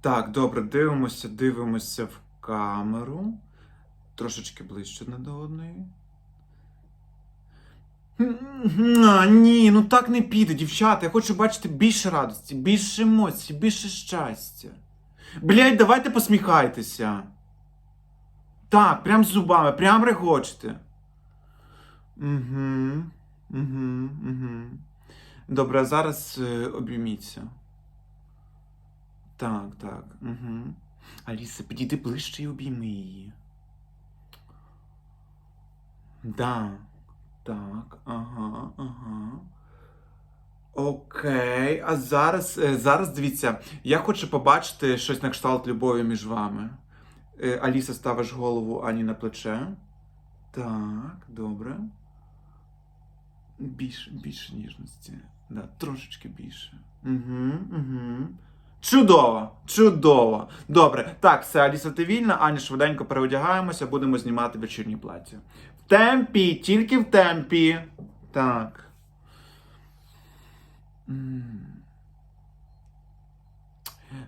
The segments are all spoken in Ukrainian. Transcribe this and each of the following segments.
Так, добре, дивимося, дивимося в камеру. Трошечки ближче одне до одної. А, ні, ну так не піде, дівчата. Я хочу бачити більше радості, більше емоцій, більше щастя. Блять, давайте посміхайтеся. Так, прям з зубами, прям регочте. Угу. Угу, угу. Добре, а зараз е, обійміться. Так, так. Угу. Аліса, підійди ближче і обійми її. Да. Так, ага, ага. Окей. А зараз, е, зараз дивіться, я хочу побачити щось на кшталт любові між вами. Е, Аліса, ставиш голову Ані на плече. Так, добре. Більше, більше ніжності. Да, трошечки більше. Угу, угу. Чудово! Чудово! Добре. Так, все, Аліса, ти вільна, Аня, швиденько переодягаємося, будемо знімати вечірні плаття. В темпі, тільки в темпі. Так.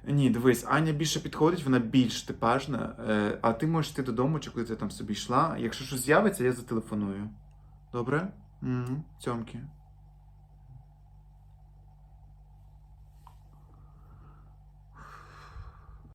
Ні, дивись, Аня більше підходить, вона більш типажна. Е, а ти можеш йти додому, чи коли ти там собі йшла. Якщо щось з'явиться, я зателефоную. Добре? Цьомки.